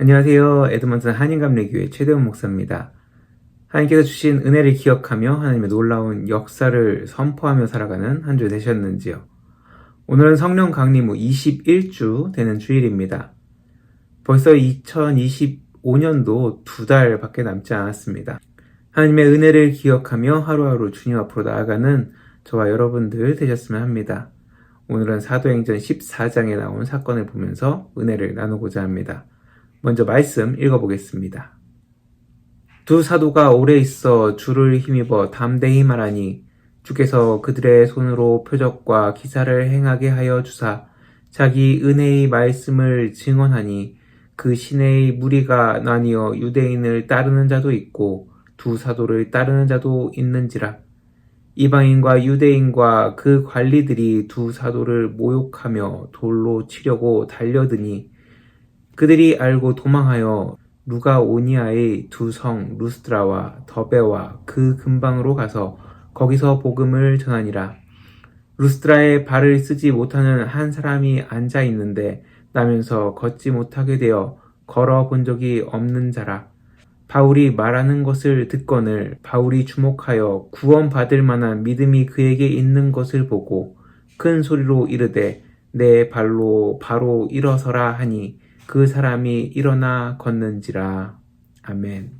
안녕하세요. 에드먼튼 한인감리교회 최대원 목사입니다. 하나님께서 주신 은혜를 기억하며 하나님의 놀라운 역사를 선포하며 살아가는 한 주 되셨는지요. 오늘은 성령 강림 후 21주 되는 주일입니다. 벌써 2025년도 두 달밖에 남지 않았습니다. 하나님의 은혜를 기억하며 하루하루 주님 앞으로 나아가는 저와 여러분들 되셨으면 합니다. 오늘은 사도행전 14장에 나온 사건을 보면서 은혜를 나누고자 합니다. 먼저 말씀 읽어보겠습니다. 두 사도가 오래 있어 주를 힘입어 담대히 말하니 주께서 그들의 손으로 표적과 기사를 행하게 하여 주사 자기 은혜의 말씀을 증언하니 그 시내의 무리가 나뉘어 유대인을 따르는 자도 있고 두 사도를 따르는 자도 있는지라 이방인과 유대인과 그 관리들이 두 사도를 모욕하며 돌로 치려고 달려드니 그들이 알고 도망하여 루가오니아의 두 성 루스드라와 더베와 그 근방으로 가서 거기서 복음을 전하니라. 루스드라에 발을 쓰지 못하는 한 사람이 앉아 있는데 나면서 걷지 못하게 되어 걸어 본 적이 없는 자라. 바울이 말하는 것을 듣거늘 바울이 주목하여 구원받을 만한 믿음이 그에게 있는 것을 보고 큰 소리로 이르되 내 발로 바로 일어서라 하니 그 사람이 일어나 걷는지라. 아멘.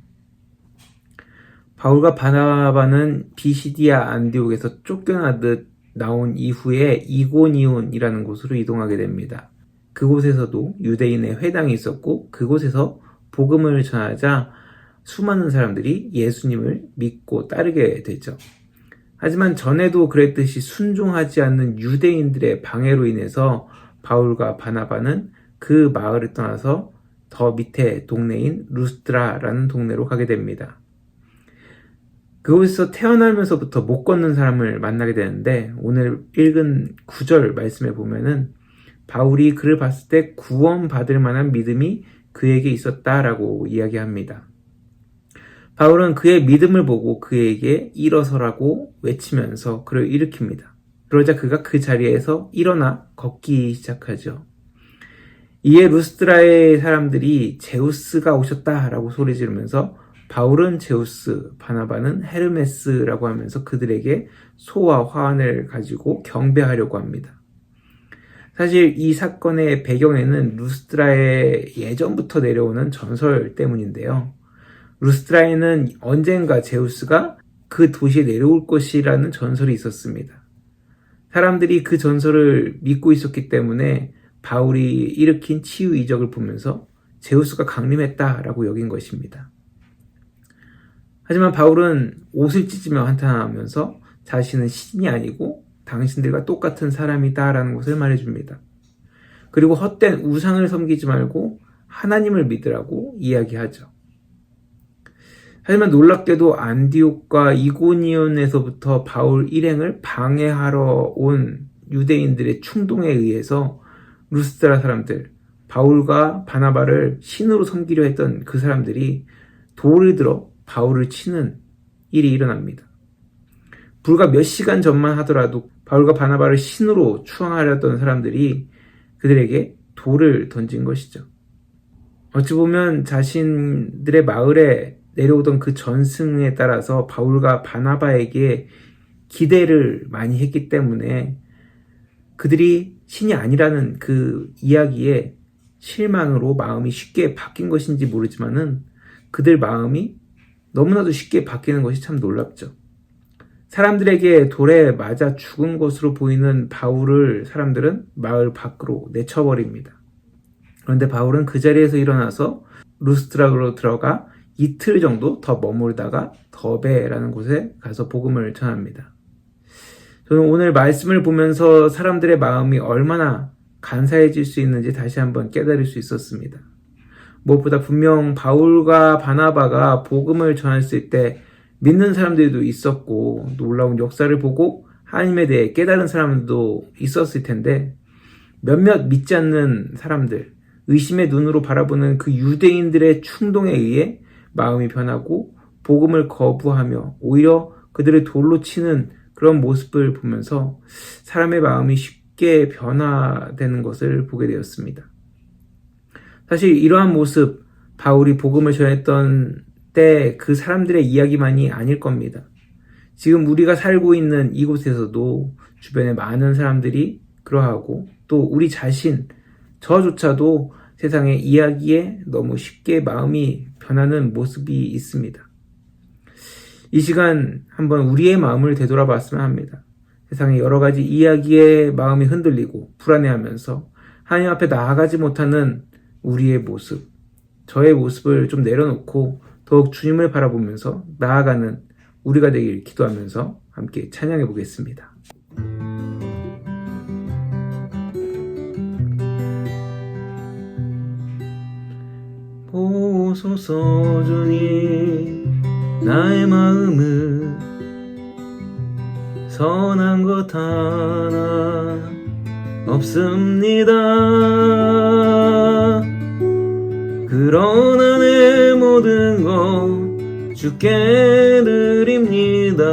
바울과 바나바는 비시디아 안디옥에서 쫓겨나듯 나온 이후에 이고니온이라는 곳으로 이동하게 됩니다. 그곳에서도 유대인의 회당이 있었고 그곳에서 복음을 전하자 수많은 사람들이 예수님을 믿고 따르게 되죠. 하지만 전에도 그랬듯이 순종하지 않는 유대인들의 방해로 인해서 바울과 바나바는 그 마을을 떠나서 더 밑에 동네인 루스트라라는 동네로 가게 됩니다. 그곳에서 태어나면서부터 못 걷는 사람을 만나게 되는데 오늘 읽은 구절 말씀에 보면은 바울이 그를 봤을 때 구원받을 만한 믿음이 그에게 있었다라고 이야기합니다. 바울은 그의 믿음을 보고 그에게 일어서라고 외치면서 그를 일으킵니다. 그러자 그가 그 자리에서 일어나 걷기 시작하죠. 이에 루스드라의 사람들이 제우스가 오셨다라고 소리 지르면서 바울은 제우스, 바나바는 헤르메스라고 하면서 그들에게 소와 화환을 가지고 경배하려고 합니다. 사실 이 사건의 배경에는 루스드라의 예전부터 내려오는 전설 때문인데요. 루스드라에는 언젠가 제우스가 그 도시에 내려올 것이라는 전설이 있었습니다. 사람들이 그 전설을 믿고 있었기 때문에 바울이 일으킨 치유 이적을 보면서 제우스가 강림했다라고 여긴 것입니다. 하지만 바울은 옷을 찢으며 한탄하면서 자신은 신이 아니고 당신들과 똑같은 사람이다라는 것을 말해줍니다. 그리고 헛된 우상을 섬기지 말고 하나님을 믿으라고 이야기하죠. 하지만 놀랍게도 안디옥과 이고니온에서부터 바울 일행을 방해하러 온 유대인들의 충동에 의해서 루스드라 사람들, 바울과 바나바를 신으로 섬기려 했던 그 사람들이 돌을 들어 바울을 치는 일이 일어납니다. 불과 몇 시간 전만 하더라도 바울과 바나바를 신으로 추앙하려던 사람들이 그들에게 돌을 던진 것이죠. 어찌 보면 자신들의 마을에 내려오던 그 전승에 따라서 바울과 바나바에게 기대를 많이 했기 때문에 그들이 신이 아니라는 그 이야기에 실망으로 마음이 쉽게 바뀐 것인지 모르지만은 그들 마음이 너무나도 쉽게 바뀌는 것이 참 놀랍죠. 사람들에게 돌에 맞아 죽은 것으로 보이는 바울을 사람들은 마을 밖으로 내쳐버립니다. 그런데 바울은 그 자리에서 일어나서 루스트라로 들어가 이틀 정도 더 머물다가 더베라는 곳에 가서 복음을 전합니다. 저는 오늘 말씀을 보면서 사람들의 마음이 얼마나 간사해질 수 있는지 다시 한번 깨달을 수 있었습니다. 무엇보다 분명 바울과 바나바가 복음을 전했을 때 믿는 사람들도 있었고 놀라운 역사를 보고 하나님에 대해 깨달은 사람도 있었을 텐데 몇몇 믿지 않는 사람들, 의심의 눈으로 바라보는 그 유대인들의 충동에 의해 마음이 변하고 복음을 거부하며 오히려 그들을 돌로 치는 그런 모습을 보면서 사람의 마음이 쉽게 변화되는 것을 보게 되었습니다. 사실 이러한 모습, 바울이 복음을 전했던 때 그 사람들의 이야기만이 아닐 겁니다. 지금 우리가 살고 있는 이곳에서도 주변에 많은 사람들이 그러하고 또 우리 자신, 저조차도 세상의 이야기에 너무 쉽게 마음이 변하는 모습이 있습니다. 이 시간 한번 우리의 마음을 되돌아봤으면 합니다. 세상의 여러 가지 이야기에 마음이 흔들리고 불안해하면서 하나님 앞에 나아가지 못하는 우리의 모습, 저의 모습을 좀 내려놓고 더욱 주님을 바라보면서 나아가는 우리가 되길 기도하면서 함께 찬양해 보겠습니다. 보소서 주님 나의 마음을 선한 것 하나 없습니다. 그러나 내 모든 것 주께 드립니다.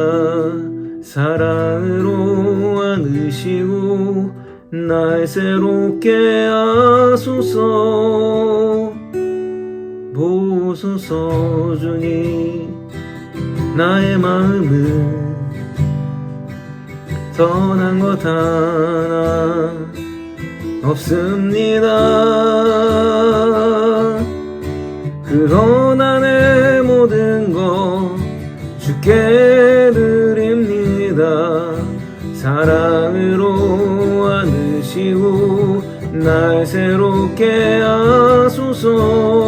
사랑으로 안으시고 날 새롭게 하소서. 보소서 주님 나의 마음을 선한 것 하나 없습니다. 그러나 내 모든 것 주께 드립니다. 사랑으로 안으시고 날 새롭게 하소서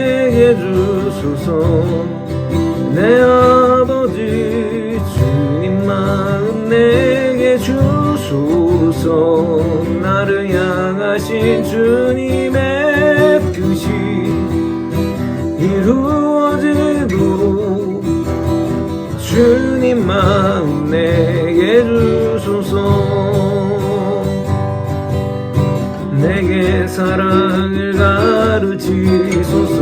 주소서. 내 아버지 주님 마음 내게 주소서. 나를 향하신 주님의 뜻이 이루어지도록 주님 마음 내게 주소서. 내게 사랑을 가르치소서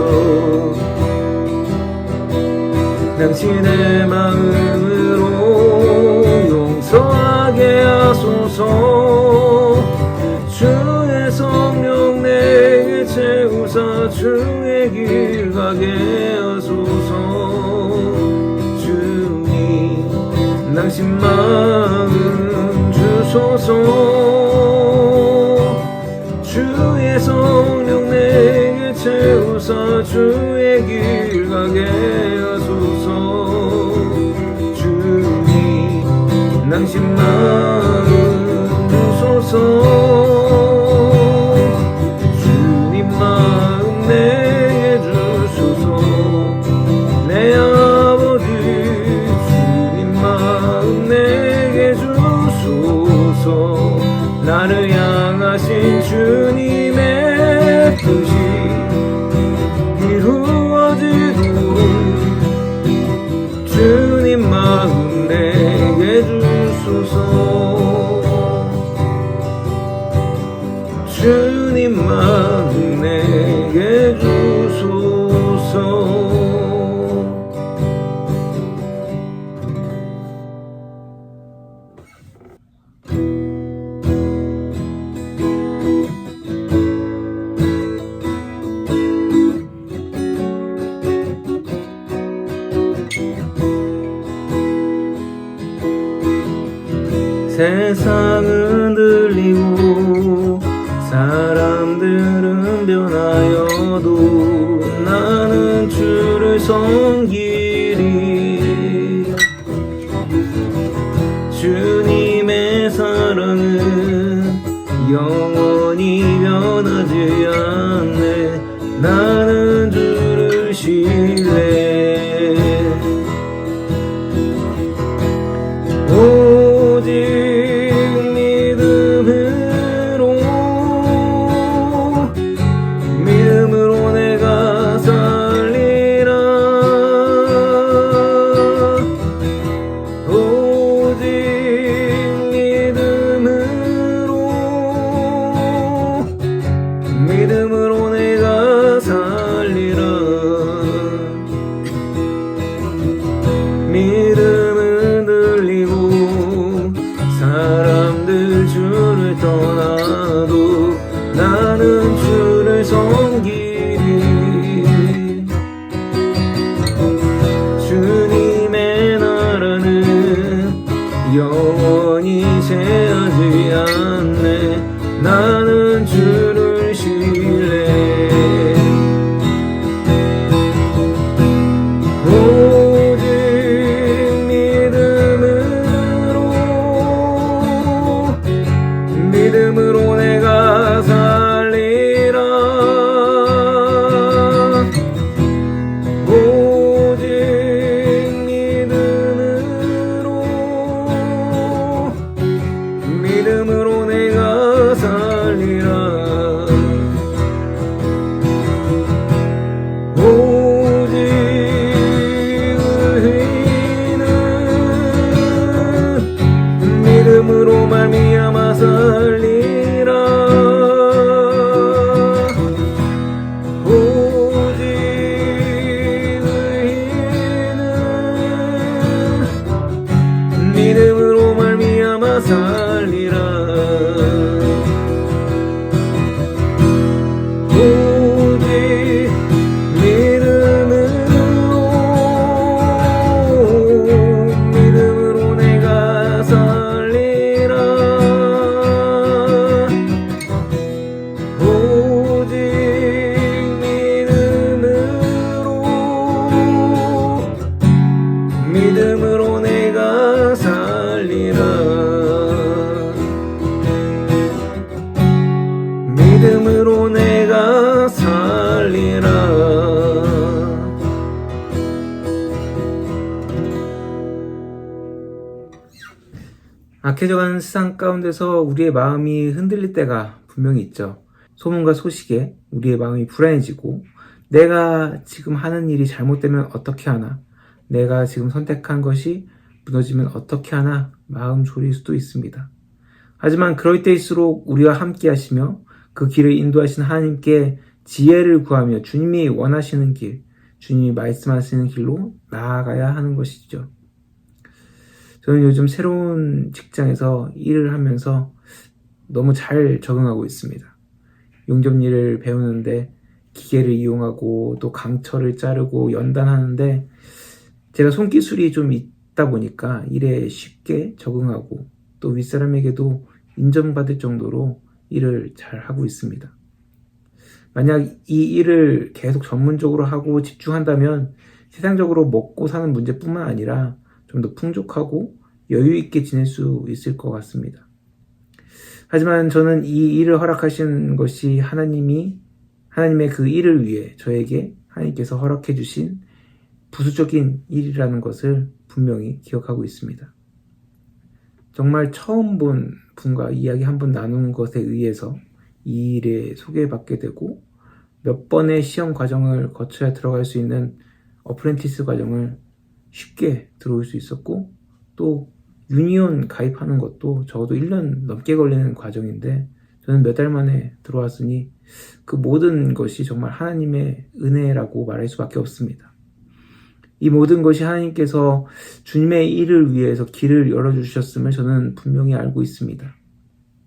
당신의 마음으로 용서하게 하소서. 주의 성령 내게 채우사 주의 길 가게 하소서. 주님 당신 마음 주소서. 주의 성령 내게 채우사 주의 길 가게 당신 주를 တော်နာကိုနာ 말 악해져가는 세상 가운데서 우리의 마음이 흔들릴 때가 분명히 있죠. 소문과 소식에 우리의 마음이 불안해지고 내가 지금 하는 일이 잘못되면 어떻게 하나 내가 지금 선택한 것이 무너지면 어떻게 하나 마음 졸일 수도 있습니다. 하지만 그럴 때일수록 우리와 함께 하시며 그 길을 인도하신 하나님께 지혜를 구하며 주님이 원하시는 길, 주님이 말씀하시는 길로 나아가야 하는 것이죠. 저는 요즘 새로운 직장에서 일을 하면서 너무 잘 적응하고 있습니다. 용접 일을 배우는데 기계를 이용하고 또 강철을 자르고 연단하는데 제가 손기술이 좀 있다 보니까 일에 쉽게 적응하고 또 윗사람에게도 인정받을 정도로 일을 잘 하고 있습니다. 만약 이 일을 계속 전문적으로 하고 집중한다면 세상적으로 먹고 사는 문제뿐만 아니라 좀 더 풍족하고 여유 있게 지낼 수 있을 것 같습니다. 하지만 저는 이 일을 허락하신 것이 하나님이 하나님의 그 일을 위해 저에게 하나님께서 허락해 주신 부수적인 일이라는 것을 분명히 기억하고 있습니다. 정말 처음 본 분과 이야기 한 번 나눈 것에 의해서 이 일에 소개받게 되고 몇 번의 시험 과정을 거쳐야 들어갈 수 있는 어프렌티스 과정을 쉽게 들어올 수 있었고 또 유니온 가입하는 것도 적어도 1년 넘게 걸리는 과정인데 저는 몇 달 만에 들어왔으니 그 모든 것이 정말 하나님의 은혜라고 말할 수밖에 없습니다. 이 모든 것이 하나님께서 주님의 일을 위해서 길을 열어주셨음을 저는 분명히 알고 있습니다.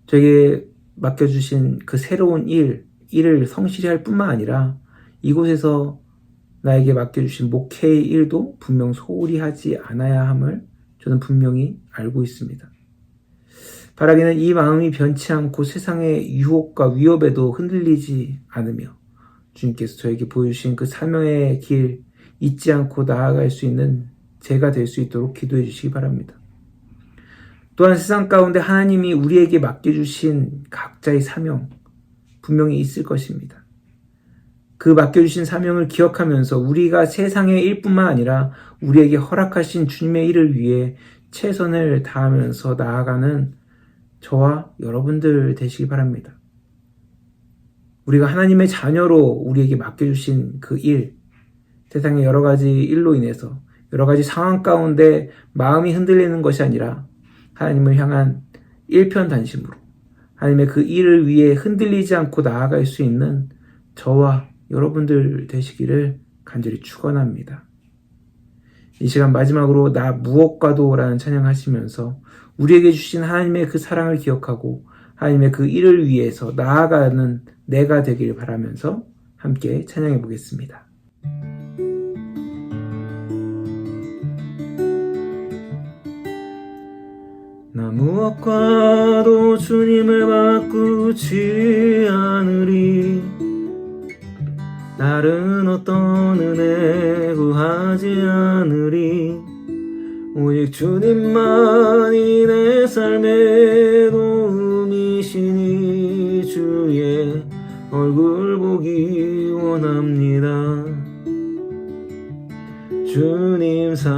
저에게 맡겨주신 그 새로운 일, 일을 성실히 할 뿐만 아니라 이곳에서 나에게 맡겨주신 목회의 일도 분명 소홀히 하지 않아야 함을 저는 분명히 알고 있습니다. 바라기는 이 마음이 변치 않고 세상의 유혹과 위협에도 흔들리지 않으며 주님께서 저에게 보여주신 그 사명의 길 잊지 않고 나아갈 수 있는 제가 될 수 있도록 기도해 주시기 바랍니다. 또한 세상 가운데 하나님이 우리에게 맡겨주신 각자의 사명 분명히 있을 것입니다. 그 맡겨주신 사명을 기억하면서 우리가 세상의 일뿐만 아니라 우리에게 허락하신 주님의 일을 위해 최선을 다하면서 나아가는 저와 여러분들 되시기 바랍니다. 우리가 하나님의 자녀로 우리에게 맡겨주신 그 일, 세상의 여러 가지 일로 인해서 여러 가지 상황 가운데 마음이 흔들리는 것이 아니라 하나님을 향한 일편단심으로 하나님의 그 일을 위해 흔들리지 않고 나아갈 수 있는 저와 여러분들 되시기를 간절히 축원합니다. 이 시간 마지막으로 나 무엇과도라는 찬양하시면서 우리에게 주신 하나님의 그 사랑을 기억하고 하나님의 그 일을 위해서 나아가는 내가 되길 바라면서 함께 찬양해 보겠습니다. 나나 무엇과도 주님을 바꾸지 않으리 다른 어떤 은혜 구하지 않으리. 오직 주님만이 내 삶의 도움이시니 주의 얼굴 보기 원합니다. 주님 사랑해요.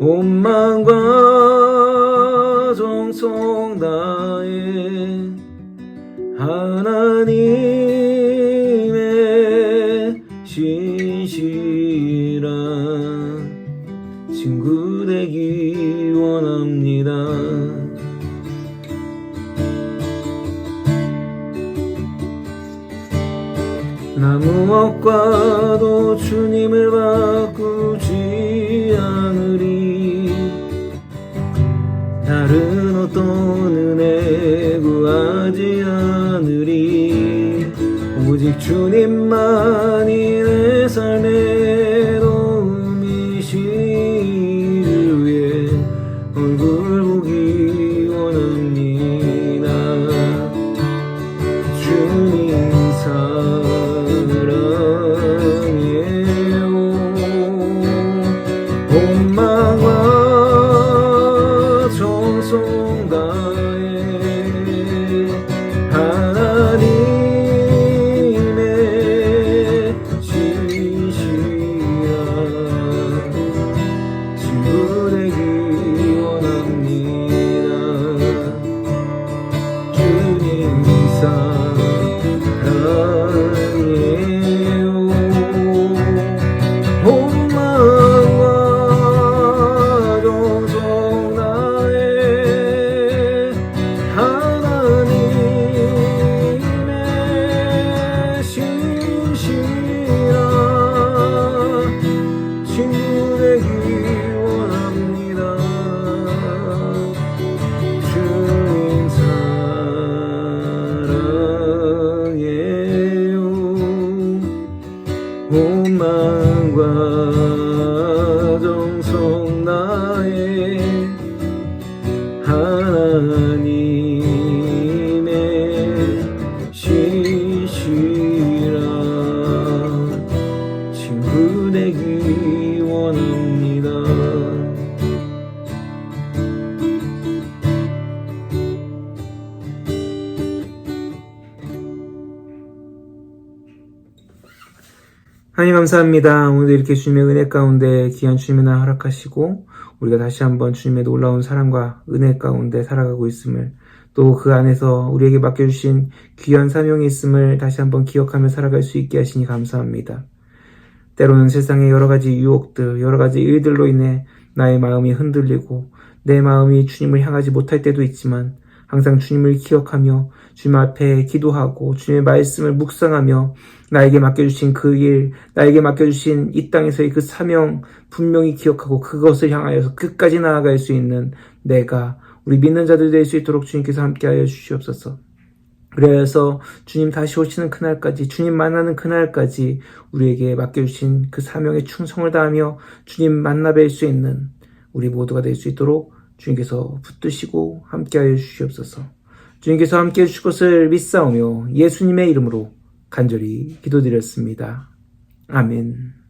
온마 무엇과도 주님을 바꾸지 않으리. 다른 어떤 은혜 구하지 않으리. 오직 주님만이 내 삶의 정 하나님 감사합니다. 오늘 이렇게 주님의 은혜 가운데 귀한 주님의 날 허락하시고 우리가 다시 한번 주님의 놀라운 사랑과 은혜 가운데 살아가고 있음을 또 그 안에서 우리에게 맡겨주신 귀한 사명이 있음을 다시 한번 기억하며 살아갈 수 있게 하시니 감사합니다. 때로는 세상의 여러 가지 유혹들, 여러 가지 일들로 인해 나의 마음이 흔들리고 내 마음이 주님을 향하지 못할 때도 있지만 항상 주님을 기억하며 주님 앞에 기도하고 주님의 말씀을 묵상하며 나에게 맡겨주신 그 일, 나에게 맡겨주신 이 땅에서의 그 사명 분명히 기억하고 그것을 향하여서 끝까지 나아갈 수 있는 내가 우리 믿는 자들 될 수 있도록 주님께서 함께하여 주시옵소서. 그래서 주님 다시 오시는 그날까지 주님 만나는 그날까지 우리에게 맡겨주신 그 사명에 충성을 다하며 주님 만나 뵐 수 있는 우리 모두가 될 수 있도록 주님께서 붙드시고 함께하여 주시옵소서. 주님께서 함께해 주실 것을 믿사오며 예수님의 이름으로 간절히 기도드렸습니다. 아멘.